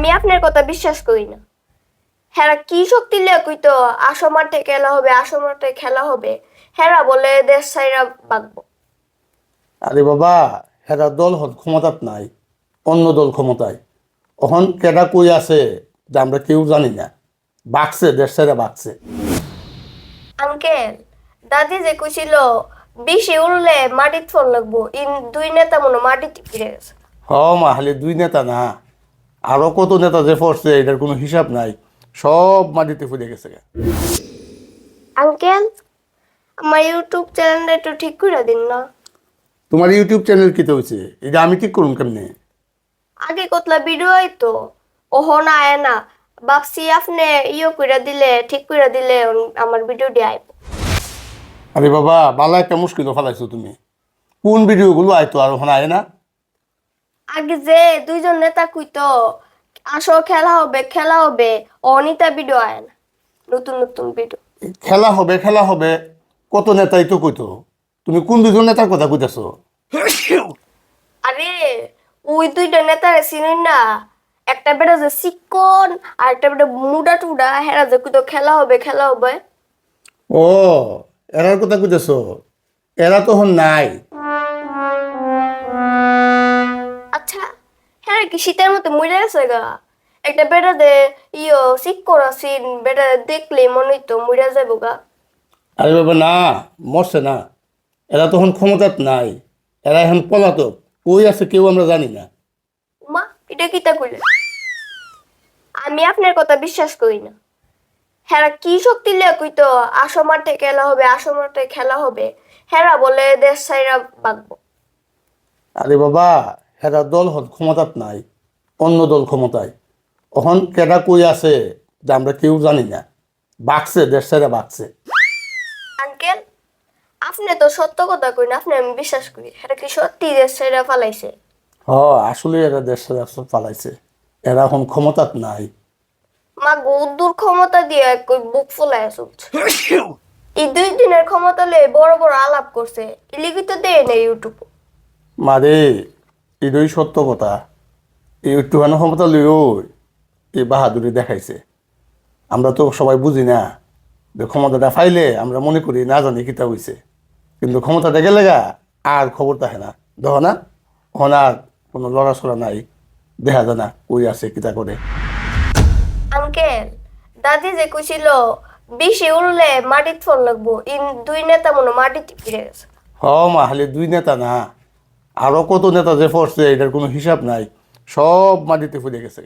আমি আপনার কথা বিশ্বাস করি না। হ্যাঁ কি শক্তি লিয়ে কইতো আসো মাঠে খেলা হবে আসো মাঠে খেলা হবে? হেরা বলে দেশ সাইরা বাগবো আরে বাবা হেরা দল হন ক্ষমতাত নাই অন্য দল ক্ষমতায়। এখন কেডা কই আছে যে আমরা কেউ জানি না। বাকছে দেশ ছেড়ে বাকছে। আঙ্কেল দাদি যে কইছিল বেশি উড়লে মাটিত ফোন লাগবো ইন দুই নেতা মনে মাটিতে ফিরে গেছে। হ মা খালি দুই নেতা না। আরও কত নেতা যে পড়ছে এটার কোনো হিসাব নাই। সব মাটিতে ফুলে গেছে। আঙ্কেল আমার ইউটিউব চ্যানেলটা একটু ঠিক করে দিন না। তোমার ইউটিউব চ্যানেল কিতে হয়েছে এটা আমি ঠিক করুন কেমনে? আগে কতলা ভিডিও হইতো ওহো না আয় না। ভাবছি আপনি ইয়ে করে দিলে ঠিক করে দিলে আমার ভিডিওটি আইব। আরে বাবা বালা একটা মুশকিল ফেলাইছো তুমি। কোন ভিডিওগুলো আইতো আর ওখানে আয় না? আগে যে দুইজন নেতা কইতো আসো খেলা হবে খেলা হবে অনিতা ভিডিও আয় না নতুন নতুন ভিডিও খেলা হবে খেলা হবে কত নেতাই তো কইতো? তুমি কোন দুজন নেতার কথা কইতেছো? আরে ওই দুইটা নেতারে চিনেন না? একটা বেটা যে চিকন আর একটা বেটা মুডা টুডা হেরা যে কইতো খেলা হবে খেলা হবে। ও এরার কথা কইতেছো? এরা তখন নাই। আচ্ছা হ্যাঁ কি শীতের মতো মরে গেছে গা। একটা বেটা দে ইয়ো চিকন আছিন বেটা দেখলে মনে মরে যাব গা। আরে বাবা না মরছে না। এরা তখন ক্ষমতাত নাই এরা এখন পলাতক কই আছে কেউ আমরা জানি না। মা এটা কিতা কইলে আমি আপনার কথা বিশ্বাস করি না। হেরা কি শক্তি লিয়ে কইতো আসো মাঠে খেলা হবে আসো মাঠে খেলা হবে। হেরা বলে দেশ সাইরা বাগবো আরে বাবা হেরা দল হন ক্ষমতাত নাই অন্য দল ক্ষমতায়। এখন কেডা কই আছে যে আমরা কেউ জানি না। বাকছে দেশ ছেড়ে বাকছে। আঙ্কেল আপনি তো সত্য কথা কই না আপনি আমি বিশ্বাস করি হেরা কি সত্যি দেশ সাইরা ফালাইছে হ আসলে এরা দেশ ছেড়ে পালাইছে। এরা এখন ক্ষমতাত নাই। মা গৌদুর ক্ষমতা দিয়ে কই বুক ফুলায় চলছে। এই দুই দিনের ক্ষমতা লয়ে বড় বড় আলাপ করছে ইলিগি তো দেয় না ইউটিউব মারে এটাই সত্য কথা এই একটুখানি ক্ষমতা লইও এই বাহাদুরি দেখাইছে। আমরা তো সবাই বুঝি না যে ক্ষমতাটা ফাইলে আমরা মনে করি না জানি কিতা হইছে কিন্তু ক্ষমতাটা গেলে গা আর খবর থাকে না। দেখো না এখন আর কোনো লড়াছড়া নাই দেখা যায় না কই আছে কিতা করে আঙ্কেল দাদি যে কইছিল বেশি উড়লে মাটিত ফোন লাগবো। ইন দুই নেতা মনে মাটিতে ফিরে গেছে হ মা খালি দুই নেতা না। আরও কত নেতা যে পড়ছে এটার কোনো হিসাব নাই সব মাটিতে ফুলে গেছে।